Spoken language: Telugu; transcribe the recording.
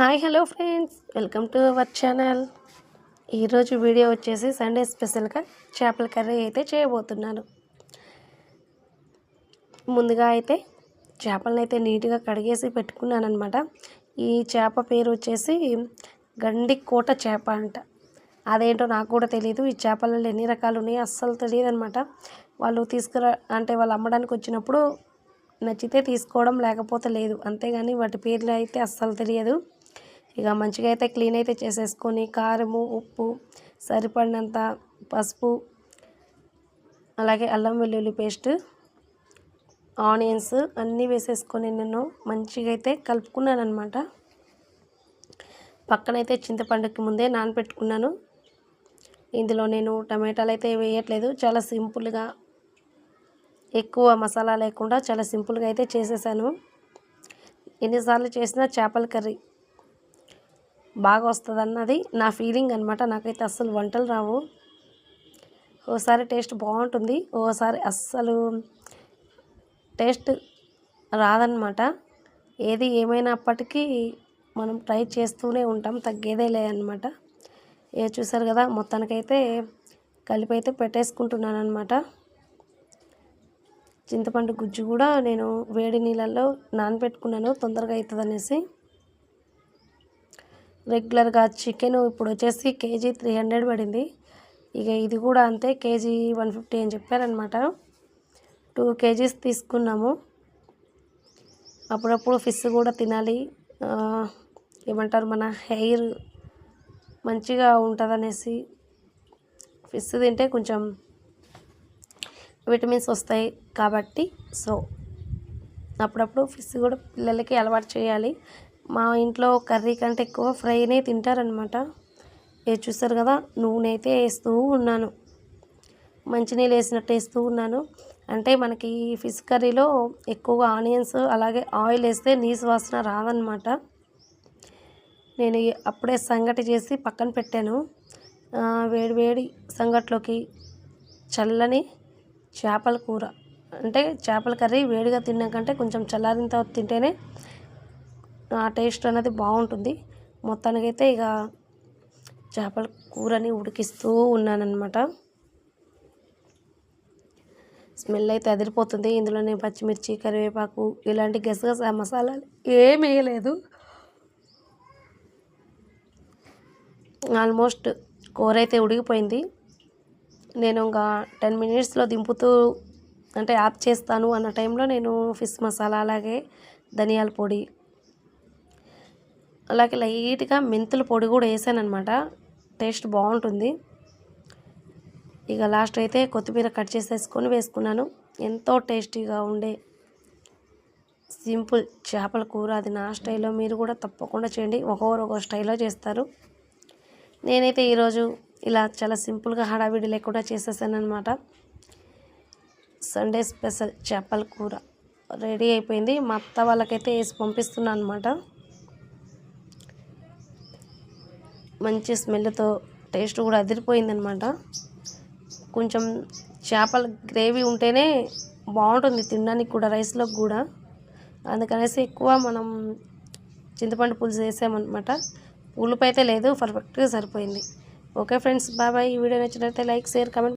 Hi hello friends. Welcome to our channel. ఈరోజు వీడియో వచ్చేసి సండే స్పెషల్గా చేపల కర్రీ అయితే చేయబోతున్నాను. ముందుగా అయితే చేపలను అయితే నీట్గా కడిగేసి పెట్టుకున్నాను అనమాట ఈ చేప పేరు వచ్చేసి గండి కోట చేప అంట. అదేంటో నాకు కూడా తెలియదు ఈ చేపలలో ఎన్ని రకాలు ఉన్నాయో అస్సలు తెలియదు అనమాట వాళ్ళు తీసుకురా అంటే వాళ్ళు అమ్మడానికి వచ్చినప్పుడు నచ్చితే తీసుకోవడం లేకపోతే లేదు. అంతేగాని వాటి పేర్లు అయితే అస్సలు తెలియదు. ఇక మంచిగా అయితే క్లీన్ అయితే చేసేసుకొని కారము ఉప్పు సరిపడినంత పసుపు అలాగే అల్లం వెల్లుల్లి పేస్ట్ ఆనియన్స్ అన్నీ వేసేసుకొని నేను మంచిగా అయితే కలుపుకున్నాను అనమాట పక్కనైతే చింతపండుకి ముందే నానబెట్టుకున్నాను ఇందులో నేను టమాటాలు అయితే వేయట్లేదు. చాలా సింపుల్గా ఎక్కువ మసాలా లేకుండా చాలా సింపుల్గా అయితే చేసేసాను. ఎన్నిసార్లు చేసినా చేపల కర్రీ బాగా వస్తుంది అన్నది నా ఫీలింగ్ అనమాట నాకైతే అస్సలు వంటలు రావు. ఓసారి టేస్ట్ బాగుంటుంది. ఓసారి అస్సలు టేస్ట్ రాదనమాట ఏది ఏమైనప్పటికీ మనం ట్రై చేస్తూనే ఉంటాం. తగ్గేదే లే ఏ చూసారు కదా మొత్తానికైతే కలిపి అయితే పెట్టేసుకుంటున్నాను అనమాట చింతపండు గుజ్జు కూడా నేను వేడి నీళ్ళల్లో నానబెట్టుకున్నాను. తొందరగా అవుతుంది అనేసి రెగ్యులర్గా చికెన్ ఇప్పుడు వచ్చేసి కేజీ త్రీ హండ్రెడ్ పడింది. ఇక ఇది కూడా అంతే కేజీ వన్ ఫిఫ్టీ అని చెప్పారనమాట టూ కేజీస్ తీసుకున్నాము. అప్పుడప్పుడు ఫిష్ కూడా తినాలి. ఏమంటారు మన హెయిర్ మంచిగా ఉంటుందనేసి ఫిష్ తింటే కొంచెం విటమిన్స్ వస్తాయి కాబట్టి సో అప్పుడప్పుడు ఫిష్ కూడా పిల్లలకి అలవాటు చేయాలి. మా ఇంట్లో కర్రీ కంటే ఎక్కువ ఫ్రైనే తింటారనమాట ఏ చూస్తారు కదా నూనె అయితే వేస్తూ ఉన్నాను. మంచినీళ్ళు వేసినట్టు వేస్తూ ఉన్నాను. అంటే మనకి ఫిష్ కర్రీలో ఎక్కువగా ఆనియన్స్ అలాగే ఆయిల్ వేస్తే నీసు వాసన రాదనమాట నేను అప్పుడే సంగటి చేసి పక్కన పెట్టాను. వేడి వేడి సంగట్లోకి చల్లని చేపల కూర. అంటే చేపల కర్రీ వేడిగా తిన్నాకంటే కొంచెం చల్లారిన తర్వాత తింటేనే ఆ టేస్ట్ అనేది బాగుంటుంది. మొత్తానికైతే ఇక చేపల కూరని ఉడికిస్తూ ఉన్నానన్నమాట. స్మెల్ అయితే అదిరిపోతుంది. ఇందులో నేను పచ్చిమిర్చి కరివేపాకు ఇలాంటి గసగస మసాలాలు ఏం వేయలేదు. ఆల్మోస్ట్ కూర అయితే ఉడిగిపోయింది నేను ఇంకా టెన్ మినిట్స్లో దింపుతూ అంటే యాప్ చేస్తాను అన్న టైంలో నేను ఫిష్ మసాలా అలాగే ధనియాల పొడి అలాగే లైట్గా మెంతుల పొడి కూడా వేసాను అనమాట టేస్ట్ బాగుంటుంది. ఇక లాస్ట్ అయితే కొత్తిమీర కట్ చేసేసుకొని వేసుకున్నాను. ఎంతో టేస్టీగా ఉండే సింపుల్ చేపల కూర. అది నా స్టైల్లో మీరు కూడా తప్పకుండా చేయండి. ఒక్కొక్కరు ఒక్కొక్క స్టైల్లో చేస్తారు. నేనైతే ఈరోజు ఇలా చాలా సింపుల్గా హడావిడి లేకుండా చేసేసానమాట సండే స్పెషల్ చేపల కూర రెడీ అయిపోయింది. మా అత్త వాళ్ళకైతే వేసి పంపిస్తున్నాను అనమాట మంచి స్మెల్తో టేస్ట్ కూడా అదిరిపోయిందనమాట కొంచెం చేపల గ్రేవీ ఉంటేనే బాగుంటుంది తినడానికి కూడా రైస్లోకి కూడా. అందుకనేసి ఎక్కువ మనం చింతపండు పులుసు వేసామన్నమాట పులుపు అయితే లేదు పర్ఫెక్ట్గా సరిపోయింది. ఓకే ఫ్రెండ్స్ బాబాయ్ ఈ వీడియో నచ్చినట్లయితే లైక్ షేర్ కమెంట్